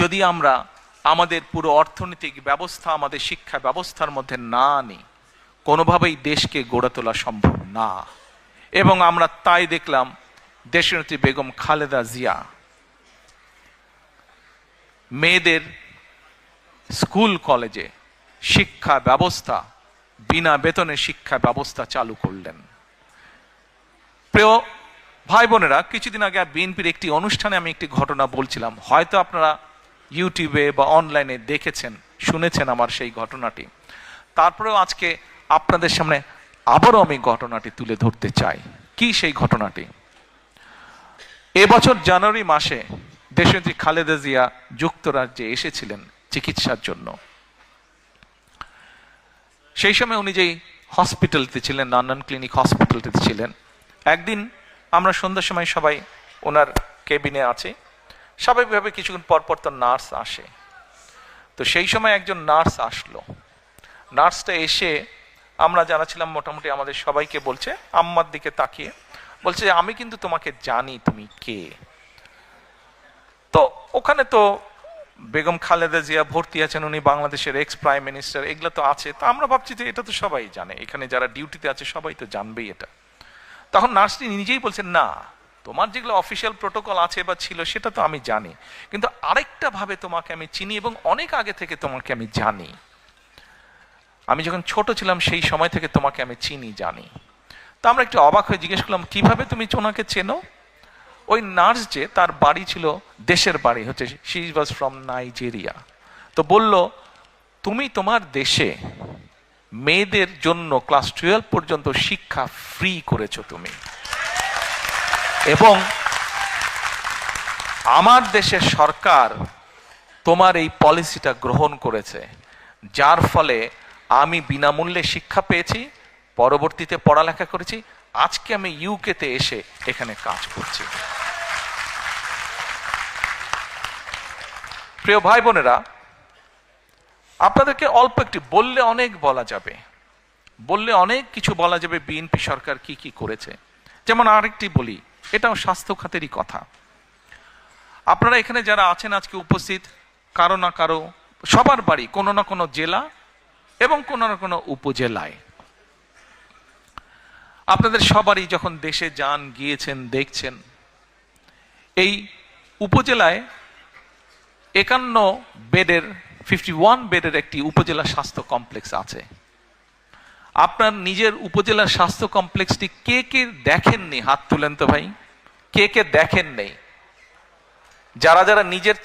যদি আমরা আমাদের পুরো অর্থনৈতিক ব্যবস্থা, আমাদের শিক্ষা ব্যবস্থার মধ্যে না আনি, কোনোভাবেই দেশকে গড়ে তোলা সম্ভব না। এবং আমরা তাই দেখলাম দেশনেত্রী বেগম খালেদা জিয়া। মেয়েদের স্কুল, কলেজে শিক্ষা ব্যবস্থা, বিনা বেতনে শিক্ষা ব্যবস্থা চালু করলেন। প্রিয় ভাই বোনেরা, কিছুদিন আগে বিএনপির একটি অনুষ্ঠানে আমি একটি ঘটনা বলছিলাম। হয়তো আপনারা ইউটিউবে বা অনলাইনে দেখেছেন, শুনেছেন আমার সেই ঘটনাটি। তারপরেও আজকে আপনাদের সামনে আবারও আমি ঘটনাটি তুলে ধরতে চাই। কি সেই ঘটনাটি? এবছর জানুয়ারি মাসে দেশনেত্রী খালেদা জিয়া যুক্তরাজ্যে এসেছিলেন চিকিৎসার জন্য। সেই সময় উনি যেই হসপিটালতে ছিলেন লন্ডন ক্লিনিক হসপিটালটিতে ছিলেন, একদিন আমরা সন্ধ্যার সময় সবাই ওনার কেবিনে আছি। স্বাভাবিকভাবে কিছুক্ষণ পর পর তো নার্স আসে। তো সেই সময় একজন নার্স আসলো। নার্সটা এসে আমরা যারা ছিলাম মোটামুটি আমাদের সবাইকে বলছে আম্মার দিকে তাকিয়ে বলছে যে, আমি কিন্তু তোমাকে জানি তুমি কে। তো ওখানে তো বেগম খালেদা জিয়া ভর্তি আছেন উনি বাংলাদেশের এক্স প্রাইম মিনিস্টার এগুলো তো আছে। তো আমরা ভাবছি যে এটা তো সবাই জানে। এখানে যারা ডিউটিতে আছে সবাই তো জানবেই এটা। তখন নার্সটি নিজেই বলছেন না তোমার যেগুলো অফিসিয়াল প্রোটোকল আছে বা ছিল সেটা তো আমি জানি। কিন্তু আরেকটা ভাবে তোমাকে আমি চিনি এবং অনেক আগে থেকে তোমাকে আমি জানি। আমি যখন ছোট ছিলাম সেই সময় থেকে তোমাকে আমি চিনি, জানি। তা আমরা একটু অবাক হয়ে জিজ্ঞেস করলাম, কীভাবে তুমি ওনাকে চেনো? ওই নার্স যে, তার বাড়ি ছিল দেশের বাড়ি, হচ্ছে শি ওয়াজ ফ্রম নাইজেরিয়া তো বলল, তুমি তোমার দেশে মেয়েদের জন্য ক্লাস টুয়েলভ পর্যন্ত শিক্ষা ফ্রি করেছ তুমি। এবং আমার দেশের সরকার তোমার এই পলিসিটা গ্রহণ করেছে, যার ফলে আমি বিনামূল্যে শিক্ষা পেয়েছি, পরবর্তীতে পড়ালেখা করেছি, আজকে আমি ইউকেতে এসে এখানে কাজ করছি। প্রিয় ভাই বোনেরা, আপনাদেরকে অল্প একটি বললে অনেক বলা যাবে। বললে অনেক কিছু বলা যাবে, বিএনপি সরকার কি কি করেছে। যেমন আরেকটি বলি এটাও স্বাস্থ্য খাতেরই কথা। আপনারা এখানে যারা আছেন আজকে উপস্থিত, কারও না কারও, সবার বাড়ি, কোনো না কোনো জেলা এবং কোনো না কোনো উপজেলায়। আপনাদের সবারই যখন দেশে যান, গিয়েছেন, দেখছেন, এই উপজেলায় একান্ন বেডের, ফিফটি ওয়ান বেডের একটি উপজেলা স্বাস্থ্য কমপ্লেক্স আছে। আপনার নিজের উপজেলার স্বাস্থ্য কমপ্লেক্সটি কে কে দেখেননি হাত তুলেন তো ভাই? কে কে দেখেন নেই যারা যারা নিজের